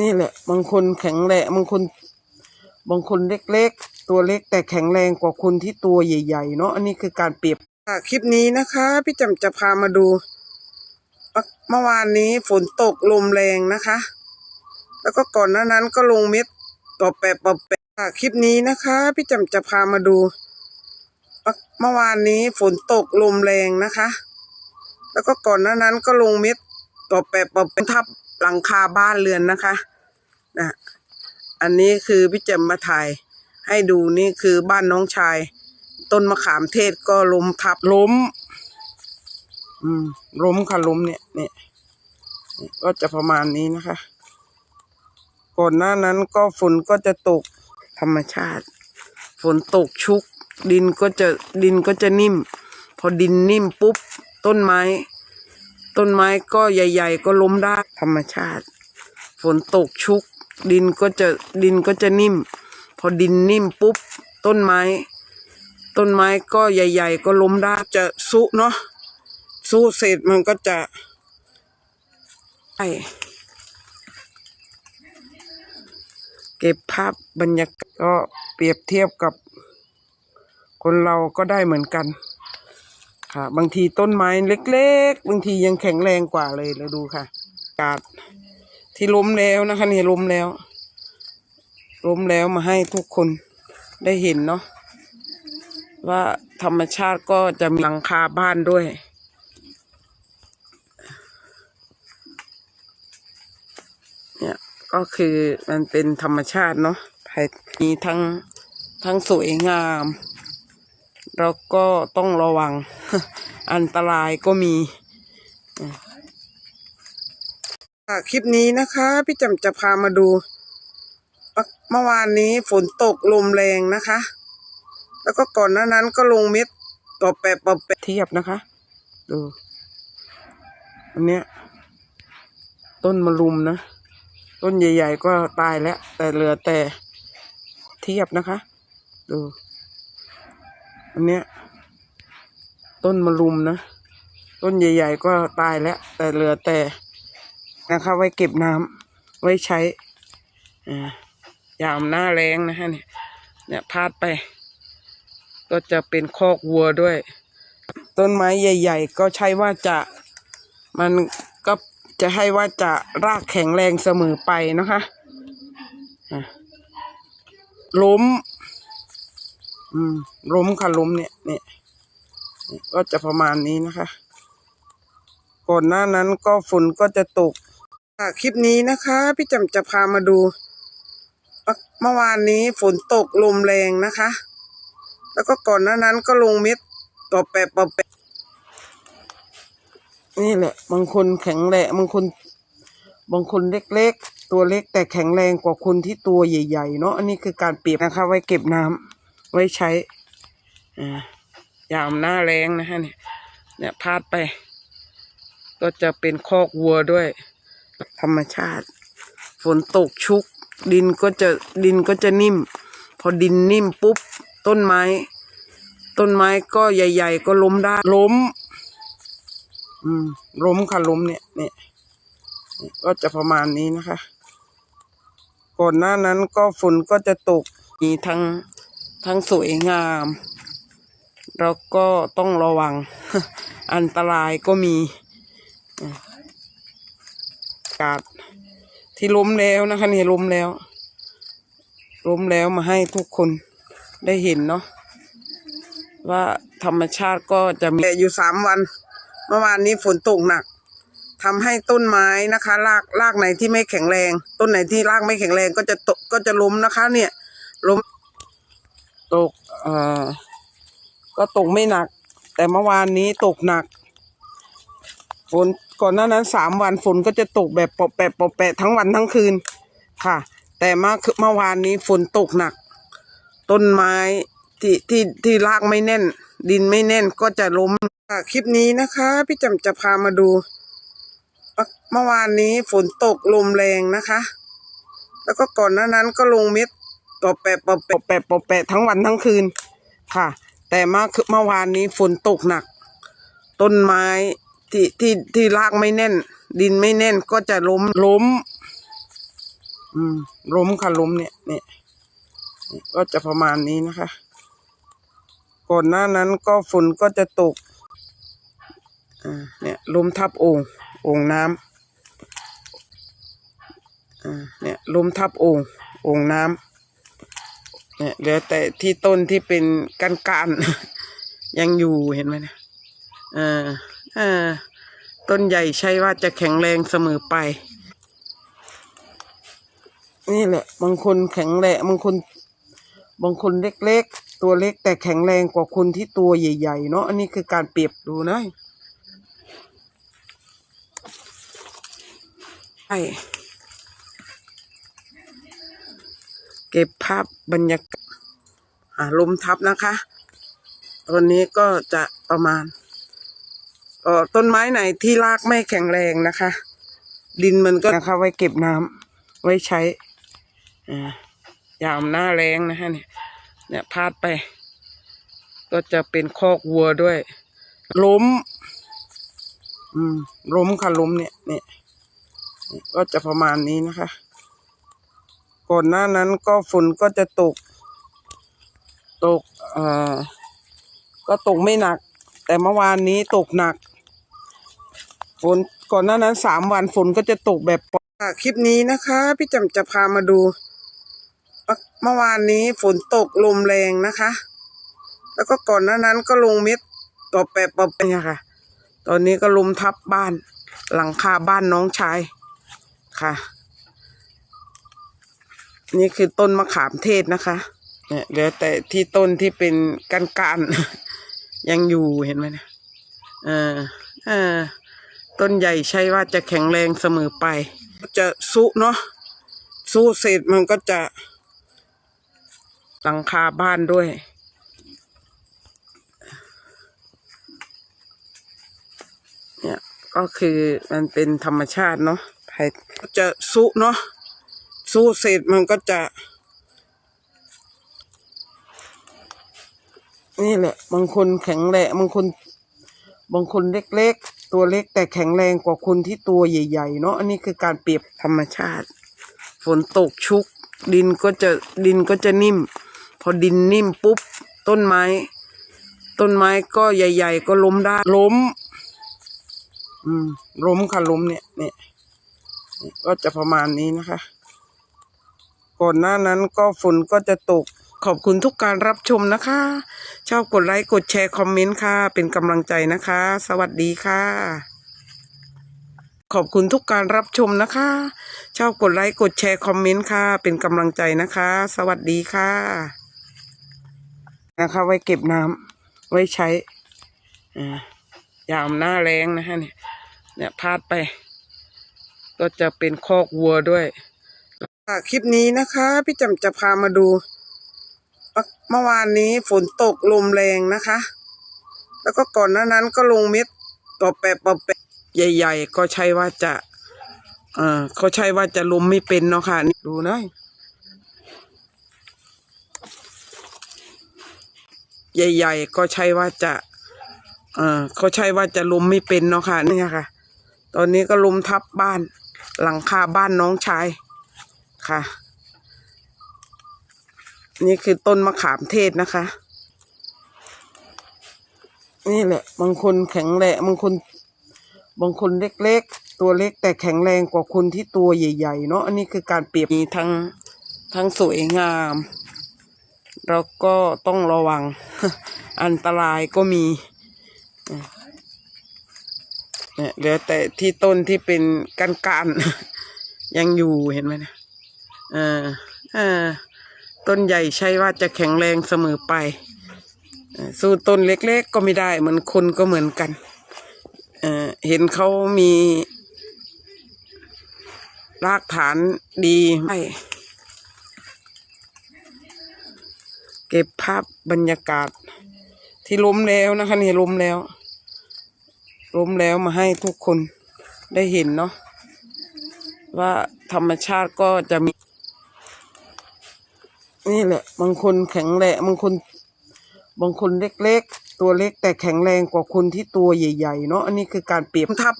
นี่แหละ บางคนแข็งแรงบางคน บางคนเล็กๆ ตัวเล็กแต่แข็งแรงกว่าคนที่ตัวใหญ่ ๆ เนาะอันนี้คือการเปรียบคลิปนี้นะคะ พี่จำจะพามาดูเมื่อวานนี้ฝนตกลมแรงนะคะ แล้วก็ก่อนหน้านั้นก็ลงเม็ดต่อแปะต่อแปะค่ะคลิปนี้นะคะ พี่จำจะพามาดูเมื่อวานนี้ฝนตกลมแรงนะคะ แล้วก็ก่อนหน้านั้นก็ลงเม็ดต่อแปะต่อแปะทับหลังคาบ้านเรือนนะคะ นะอันนี้คือพี่แจมมาถ่ายให้ดูนี่คือบ้านน้องชาย ต้นมะขามเทศก็ล้มทับล้ม อืมล้มค่ะล้มเนี่ยเนี่ยเนี่ยก็จะประมาณนี้นะคะ ก่อนหน้านั้นก็ฝนก็จะตกธรรมชาติ ฝนตกชุก ดินก็จะดินก็จะนิ่ม พอดินนิ่มปุ๊บ ต้นไม้ ต้นไม้ก็ใหญ่ ๆ ก็ล้มได้ธรรมชาติ ฝนตกชุก ดินก็จะดินก็จะนิ่ม พอดินนิ่มปุ๊บ ต้นไม้ ต้นไม้ก็ใหญ่ ๆ ก็ล้มได้จะซุเนาะซุเสร็จมันก็จะใช่เก็บภาพบรรยากาศก็เปรียบเทียบกับ คนเราก็ได้เหมือนกัน ค่ะ บางทีต้นไม้เล็ก ๆ บางทียังแข็งแรงกว่าเลยเราดูค่ะ กาศ ที่ล้มแล้วนะคะนี่ล้มแล้ว ล้มแล้วมาให้ทุกคนได้เห็นเนาะว่าธรรมชาติก็จะมีหลังคาบ้านด้วย เนี่ยก็คือมันเป็นธรรมชาติเนาะมีทั้งทั้งสวยงาม แล้วก็ต้องระวังอันตรายก็มี ค่ะคลิปนี้นะคะ พี่จำจะพามาดูเมื่อวานนี้ฝนตกลมแรงนะคะ แล้วก็ก่อนหน้านั้นก็ลงเม็ดต่อแปะต่อแปะเทียบนะคะ ดู อันเนี้ย ต้นมะรุมนะ ต้นใหญ่ ๆ ก็ตายแล้ว แต่เหลือแต่เทียบนะคะ ดู อันเนี้ย ต้นมะรุมนะ ต้นใหญ่ ๆ ก็ตายแล้ว แต่เหลือแต่ นะคะ ไว้เก็บน้ำไว้ใช้อ่ายามหน้าแรงนะฮะเนี่ยเนี่ยพาดไป ก็จะเป็นคอกวัวด้วย ต้นไม้ใหญ่ ๆ ก็ใช่ว่าจะมันก็จะให้ว่าจะรากแข็งแรงเสมอไปนะคะล้ม อืมล้มค่ะล้มเนี่ยเนี่ยก็จะประมาณนี้นะคะ ก่อนหน้านั้นก็ฝนก็จะตก ค่ะคลิปนี้นะคะ พี่จำจะพามาดูเมื่อวานนี้ฝนตกลมแรงนะคะ แล้วก็ก่อนหน้านั้นก็ลงเม็ดต่อแปะต่อแปะนี่แหละ บางคนแข็งแรงบางคน บางคนเล็กๆ ตัวเล็กแต่แข็งแรงกว่าคนที่ตัวใหญ่ๆเนาะอันนี้คือการเปรียบนะคะ ไว้เก็บน้ำไว้ใช้อ่ายามหน้าแรงนะฮะเนี่ยเนี่ยพาดไป ก็จะเป็นคอกวัวด้วย ธรรมชาติ ฝนตกชุก ดินก็จะดินก็จะนิ่ม พอดินนิ่มปุ๊บ ต้นไม้ ต้นไม้ก็ใหญ่ ๆ ก็ล้มได้ล้ม อืมล้มค่ะล้มเนี่ยเนี่ยก็จะประมาณนี้นะคะ ก่อนหน้านั้นก็ฝนก็จะตกมีทั้งทั้งสวยงาม แล้วก็ต้องระวังอันตรายก็มี กาศ ที่ล้มแล้วนะคะนี่ล้มแล้ว ล้มแล้วมาให้ทุกคนได้เห็นเนาะว่าธรรมชาติก็จะมีอยู่สามวัน เมื่อวานนี้ฝนตกหนักทำให้ต้นไม้นะคะรากรากไหนที่ไม่แข็งแรง ต้นไหนที่รากไม่แข็งแรงก็จะตกก็จะล้มนะคะ เนี่ยล้มตกเอ่อก็ตกไม่หนัก แต่เมื่อวานนี้ตกหนักฝน ก่อนหน้านั้นสามวันฝนก็จะตกแบบปอแปะปอแปะทั้งวันทั้งคืนค่ะ แต่เมื่อเมื่อวานนี้ฝนตกหนัก ต้นไม้ที่ที่ที่รากไม่แน่น ดินไม่แน่นก็จะล้มคลิปนี้นะคะ พี่จำจะพามาดูเมื่อวานนี้ฝนตกลมแรงนะคะ แล้วก็ก่อนหน้านั้นก็ลงเม็ดต่อแปะปอแปะปอแปะปอแปะทั้งวันทั้งคืนค่ะ แต่เมื่อเมื่อวานนี้ฝนตกหนัก ต้นไม้ ที่ที่ที่รากไม่แน่น ดินไม่แน่นก็จะล้มล้ม อืมล้มค่ะล้มเนี่ยเนี่ยก็จะประมาณนี้นะคะ ก่อนหน้านั้นก็ฝนก็จะตกอ่าเนี่ยล้มทับโอ่งโอ่งน้ำอ่าเนี่ยล้มทับโอ่งโอ่งน้ำเนี่ยเหลือแต่ที่ต้นที่เป็นก้านกานๆยังอยู่เห็นไหมเนะเออ เออต้นใหญ่ใช่ว่าจะแข็งแรงเสมอไป นี่แหละ บางคนแข็งแรงบางคน บางคนเล็กๆ ตัวเล็กแต่แข็งแรงกว่าคนที่ตัวใหญ่ๆ เนาะอันนี้คือการเปรียบดูนะใช่เก็บภาพบรรยากาศลมทับนะคะ ตอนนี้ก็จะประมาณ เอ่อต้นไม้ไหนที่รากไม่แข็งแรงนะคะ ดินมันก็นะคะไว้เก็บน้ำไว้ใช้อ่ายามหน้าแรงนะฮะเนี่ยเนี่ยพาดไป ก็จะเป็นคอกวัวด้วย ล้ม อืมล้มค่ะล้มเนี่ยเนี่ยเนี่ยก็จะประมาณนี้นะคะ ก่อนหน้านั้นก็ฝนก็จะตก ตกเอ่อก็ตกไม่หนัก แต่เมื่อวานนี้ตกหนัก ฝนก่อนหน้านั้นสามวันฝนก็จะตกแบบปอคลิปนี้นะคะ พี่จำจะพามาดู เมื่อวานนี้ฝนตกลมแรงนะคะ แล้วก็ก่อนหน้านั้นก็ลงเม็ดต่อแปบต่อแปบเนี่ยค่ะ ตอนนี้ก็ลมทับบ้าน หลังคาบ้านน้องชายค่ะ นี่คือต้นมะขามเทศนะคะ เนี่ยเหลือแต่ที่ต้นที่เป็นก้านก้านยังอยู่เห็นไหมเนะเออเออ ต้นใหญ่ใช่ว่าจะแข็งแรงเสมอไป จะสุเนาะสุเสร็จมันก็จะ หลังคาบ้านด้วย เนี่ยก็คือมันเป็นธรรมชาติเนาะภายจะสุเนาะสุเสร็จมันก็จะ นี่แหละ บางคนแข็งแรงบางคน บางคนเล็ก ตัวเล็กแต่แข็งแรงกว่าคนที่ตัวใหญ่ ๆ เนาะอันนี้คือการเปรียบธรรมชาติ ฝนตกชุก ดินก็จะดินก็จะนิ่ม พอดินนิ่มปุ๊บ ต้นไม้ ต้นไม้ก็ใหญ่ ๆ ก็ล้มได้ล้ม อืมล้มค่ะล้มเนี่ยเนี่ยเนี่ยก็จะประมาณนี้นะคะ ก่อนหน้านั้นก็ฝนก็จะตก ขอบคุณทุกการรับชมนะคะ ชอบกดไลค์กดแชร์คอมเมนต์ค่ะ เป็นกำลังใจนะคะ สวัสดีค่ะ ขอบคุณทุกการรับชมนะคะ ชอบกดไลค์กดแชร์คอมเมนต์ค่ะ เป็นกำลังใจนะคะ สวัสดีค่ะ นะคะ ไว้เก็บน้ำไว้ใช้อ่ายามหน้าแรงนะฮะเนี่ยเนี่ยพาดไป ก็จะเป็นคอกวัวด้วยคลิปนี้นะคะ พี่จำจะพามาดู เมื่อวานนี้ฝนตกลมแรงนะคะ แล้วก็ก่อนหน้านั้นก็ลงเม็ดต่อแปบต่อแปบใหญ่ ๆ ก็ใช่ว่าจะเออเขาใช่ว่าจะลมไม่เป็นเนาะค่ะดูนะใหญ่ ๆ ก็ใช่ว่าจะเออเขาใช่ว่าจะลมไม่เป็นเนาะค่ะนี่ค่ะ ตอนนี้ก็ลมทับบ้าน หลังคาบ้านน้องชายค่ะ นี่คือต้นมะขามเทศนะคะ นี่แหละ บางคนแข็งแรงบางคน บางคนเล็กๆ ตัวเล็กแต่แข็งแรงกว่าคนที่ตัวใหญ่ ๆ เนาะอันนี้คือการเปรียบมีทั้งทั้งสวยงาม แล้วก็ต้องระวัง อันตรายก็มีเนี่ยเหลือแต่ที่ต้นที่เป็นก้านก้านๆยังอยู่เห็นไหมเนะเออเออ ต้นใหญ่ใช่ว่าจะแข็งแรงเสมอไป สู้ต้นเล็กๆก็ไม่ได้เหมือนคนก็เหมือนกันเอ่อเห็นเขามีรากฐานดีใช่เก็บภาพบรรยากาศ ที่ล้มแล้วนะคะนี่ล้มแล้ว ล้มแล้วมาให้ทุกคนได้เห็นเนาะว่าธรรมชาติก็จะมี นี่แหละ บางคนแข็งแรงบางคน บางคนเล็กๆ ตัวเล็กแต่แข็งแรงกว่าคนที่ตัวใหญ่ ๆ เนาะอันนี้คือการเปรียบทับ